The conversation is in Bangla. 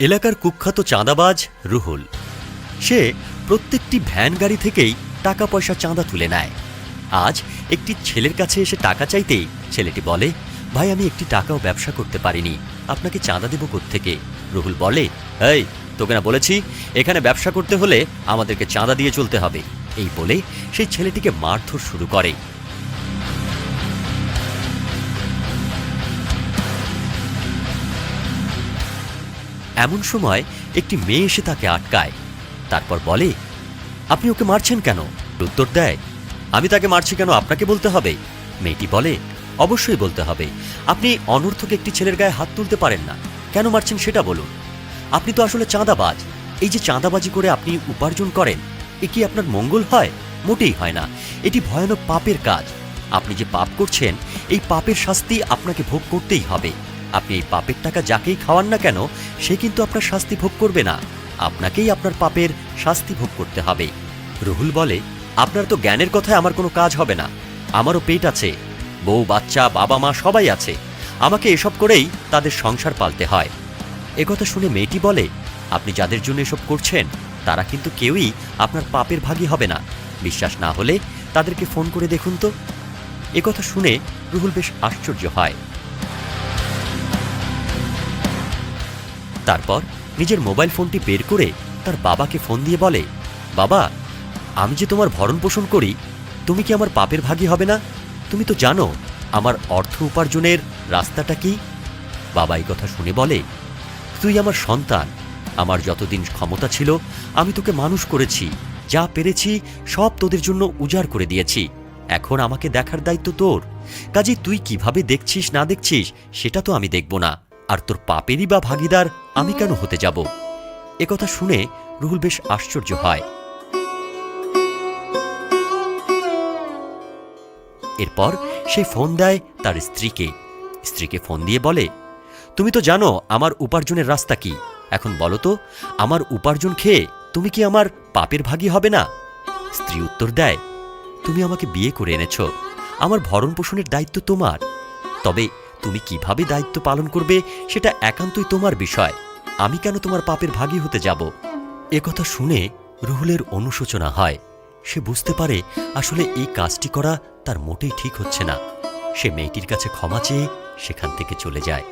এলাকার কুখ্যাত চাঁদাবাজ রুহুল। সে প্রত্যেকটি ভ্যান গাড়ি থেকেই টাকা পয়সা চাঁদা তুলে নেয়। আজ একটি ছেলের কাছে এসে টাকা চাইতেই ছেলেটি বলে, ভাই, আমি একটি টাকাও ব্যবসা করতে পারিনি। আপনাকে চাঁদা দেব থেকে রুহুল বলে, এই, তোকে না বলেছি, এখানে ব্যবসা করতে হলে আমাদেরকে চাঁদা দিয়ে চলতে হবে। এই বলে সেই ছেলেটিকে মারধর শুরু করে। এমন সময় একটি মেয়ে এসে তাকে আটকায়। তারপর বলে, আপনি ওকে মারছেন কেন? উত্তর দেয়, আমি তাকে মারছি কেন আপনাকে বলতে হবে? মেয়েটি বলে, অবশ্যই বলতে হবে। আপনি অনর্থক একটি ছেলের গায়ে হাত তুলতে পারেন না। কেন মারছেন সেটা বলুন। আপনি তো আসলে চাঁদাবাজ। এই যে চাঁদাবাজি করে আপনি উপার্জন করেন, এ কি আপনার মঙ্গল হয়? মোটেই হয় না। এটি ভয়ানক পাপের কাজ। আপনি যে পাপ করছেন, এই পাপের শাস্তি আপনাকে ভোগ করতেই হবে। আপনি এই পাপের টাকা যাকেই খাওয়ান না কেন, সে কিন্তু আপনার শাস্তি ভোগ করবে না। আপনাকেই আপনার পাপের শাস্তি ভোগ করতে হবে। রুহুল বলে, আপনার তো জ্ঞানের কথায় আমার কোনো কাজ হবে না। আমারও পেট আছে। বউ, বাচ্চা, বাবা, মা সবাই আছে। আমাকে এসব করেই তাদের সংসার পালতে হয়। একথা শুনে মেয়েটি বলে, আপনি যাদের জন্য এসব করছেন, তারা কিন্তু কেউই আপনার পাপের ভাগী হবে না। বিশ্বাস না হলে তাদেরকে ফোন করে দেখুন তো। একথা শুনে রুহুল বেশ আশ্চর্য হয়। তারপর নিজের মোবাইল ফোনটি বের করে তার বাবাকে ফোন দিয়ে বলে, বাবা, আমি যে তোমার ভরণ পোষণ করি, তুমি কি আমার পাপের ভাগী হবে না? তুমি তো জানো আমার অর্থ উপার্জনের রাস্তাটা কি? বাবা এই কথা শুনে বলে, তুই আমার সন্তান, আমার যতদিন ক্ষমতা ছিল, আমি তোকে মানুষ করেছি, যা পেরেছি সব তোদের জন্য উজাড় করে দিয়েছি। এখন আমাকে দেখার দায়িত্ব তোর। কাজে তুই কীভাবে দেখছিস না দেখছিস, সেটা তো আমি দেখব না। আর তোর পাপেরই বা ভাগিদার আমি কেন হতে যাব? একথা শুনে রুহুল বেশ আশ্চর্য হয়। এরপর সে ফোন দেয় তার স্ত্রীকে। স্ত্রীকে ফোন দিয়ে বলে, তুমি তো জানো আমার উপার্জনের রাস্তা কি। এখন বলো তো, আমার উপার্জন খেয়ে তুমি কি আমার পাপের ভাগী হবে না? স্ত্রী উত্তর দেয়, তুমি আমাকে বিয়ে করে এনেছ। আমার ভরণ পোষণের দায়িত্ব তোমার। তবে তুমি কীভাবে দায়িত্ব পালন করবে সেটা একান্তই তোমার বিষয়। আমি কেন তোমার পাপের ভাগী হতে যাব? একথা শুনে রুহুলের অনুশোচনা হয়। সে বুঝতে পারে আসলে এই কাজটি করা তার মোটেই ঠিক হচ্ছে না। সে মেয়েটির কাছে ক্ষমা চেয়ে সেখান থেকে চলে যায়।